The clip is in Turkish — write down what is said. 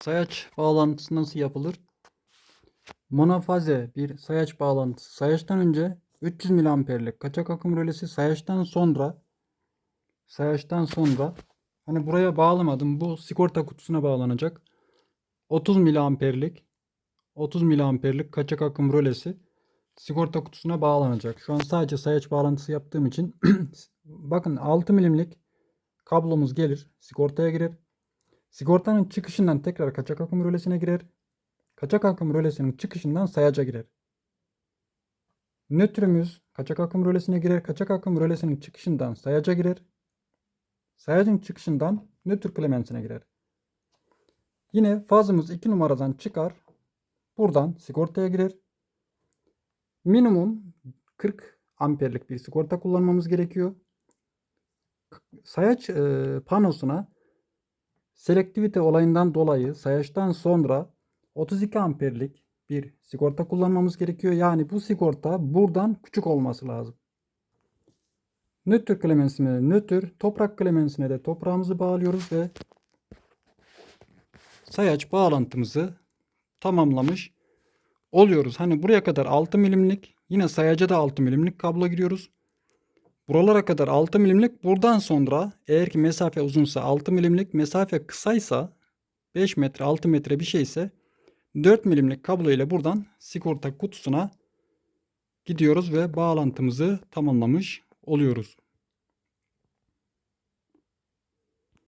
Sayaç bağlantısı nasıl yapılır? Monofaze bir sayaç bağlantısı. Sayaçtan önce 300 miliamperlik kaçak akım rölesi sayaçtan sonra sayaçtan sonra hani buraya bağlamadım. Bu sigorta kutusuna bağlanacak. 30 miliamperlik 30 miliamperlik kaçak akım rölesi sigorta kutusuna bağlanacak. Şu an sadece sayaç bağlantısı yaptığım için bakın 6 milimlik kablomuz gelir. Sigortaya girer. Sigortanın çıkışından tekrar kaçak akım rölesine girer. Kaçak akım rölesinin çıkışından sayaca girer. Nötrümüz kaçak akım rölesine girer. Kaçak akım rölesinin çıkışından sayaca girer. Sayacın çıkışından nötr klemensine girer. Yine fazımız 2 numaradan çıkar. Buradan sigortaya girer. Minimum 40 amperlik bir sigorta kullanmamız gerekiyor. Sayaç e, panosuna selektivite olayından dolayı sayaçtan sonra 32 amperlik bir sigorta kullanmamız gerekiyor. Yani bu sigorta buradan küçük olması lazım. Nötr klemensine nötr, toprak klemensine de toprağımızı bağlıyoruz ve sayaç bağlantımızı tamamlamış oluyoruz. Hani buraya kadar 6 milimlik yine sayaca da 6 milimlik kablo giriyoruz. Buralara kadar 6 milimlik buradan sonra eğer ki mesafe uzunsa 6 milimlik mesafe kısaysa 5 metre 6 metre bir şeyse 4 milimlik kablo ile buradan sigorta kutusuna gidiyoruz ve bağlantımızı tamamlamış oluyoruz.